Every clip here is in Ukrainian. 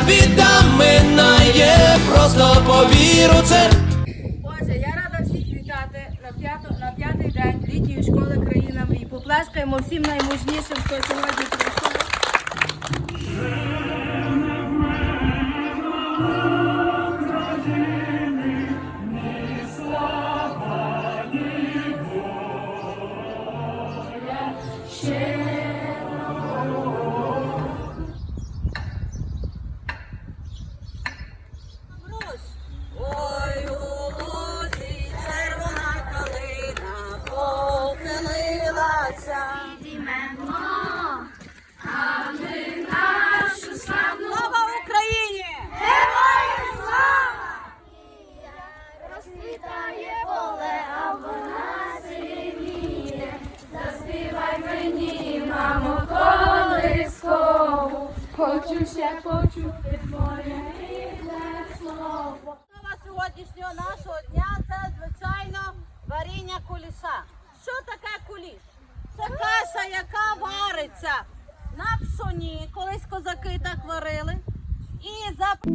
біда минає, просто повіру це. Отже, я рада всіх вітати на, п'яту на п'ятий день літньої школи країна мрій. Поплескаємо всім наймужнішим, хто сьогодні прийшов. Хочу ще почути твоє рідне слово. Основа сьогоднішнього нашого дня це, звичайно, варіння куліша. Що таке куліш? Вариться на пшоні. Колись козаки так варили. І за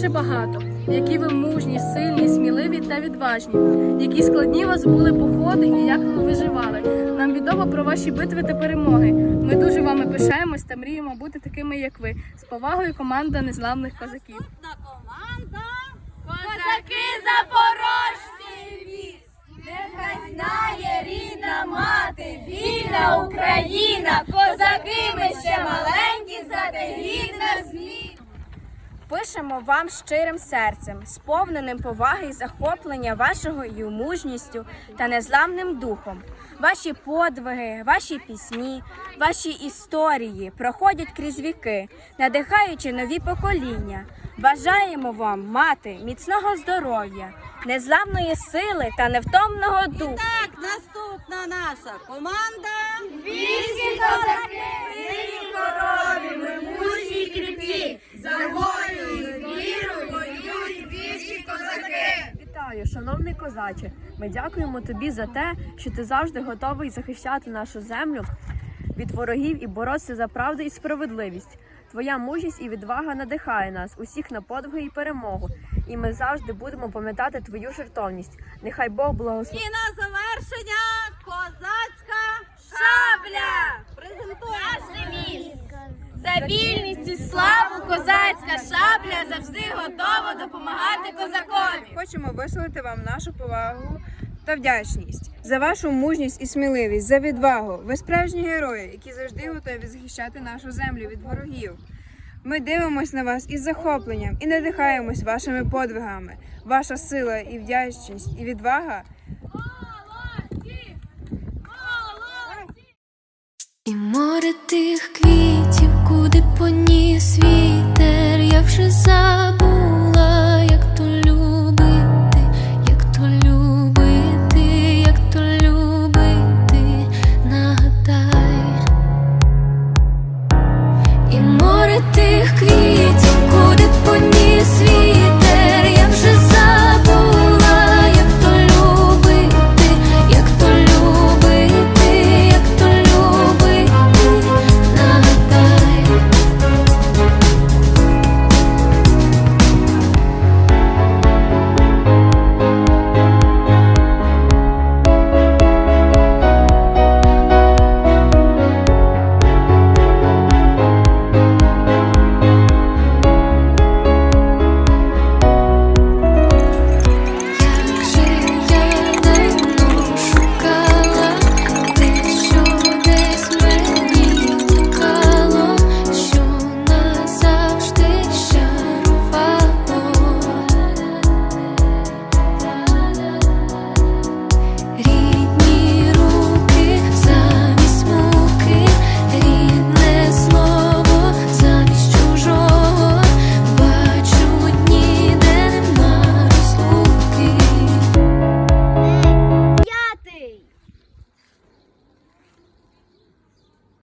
дуже багато, які ви мужні, сильні, сміливі та відважні, які складні у вас були походи і як ви виживали. Нам відомо про ваші битви та перемоги. Ми дуже вами пишаємось та мріємо бути такими, як ви. З повагою команда незламних козаків. наступна команда. Козаки запорожці віз, нехай знає рідна мати, вільна Україна, козаки ми ще маленькі, Пишемо вам щирим серцем, сповненим поваги і захоплення вашою мужністю та незламним духом. Ваші подвиги, ваші пісні, ваші історії проходять крізь віки, надихаючи нові покоління. Бажаємо вам мати міцного здоров'я, незламної сили та невтомного духу. Так, наступна наша команда. Війські козаки, сині корові, ми мужні й кріпкі, за волю і віру воюють війські козаки. Вітаю, козаче. Ми дякуємо тобі за те, що ти завжди готовий захищати нашу землю від ворогів і боротися за правду і справедливість. Твоя мужність і відвага надихає нас усіх на подвиги і перемогу. І ми завжди будемо пам'ятати твою жертовність. Нехай Бог благословить. І на завершення козацька шабля. За вільність і славу козацька шабля завжди готова допомагати козакові. Хочемо висловити вам нашу повагу та вдячність за вашу мужність і сміливість, за відвагу. Ви справжні герої, які завжди готові захищати нашу землю від ворогів. Ми дивимося на вас із захопленням і надихаємось вашими подвигами. Ваша сила і вдячність і відвага І море тих квітів, куди поніс вітер, я вже забув.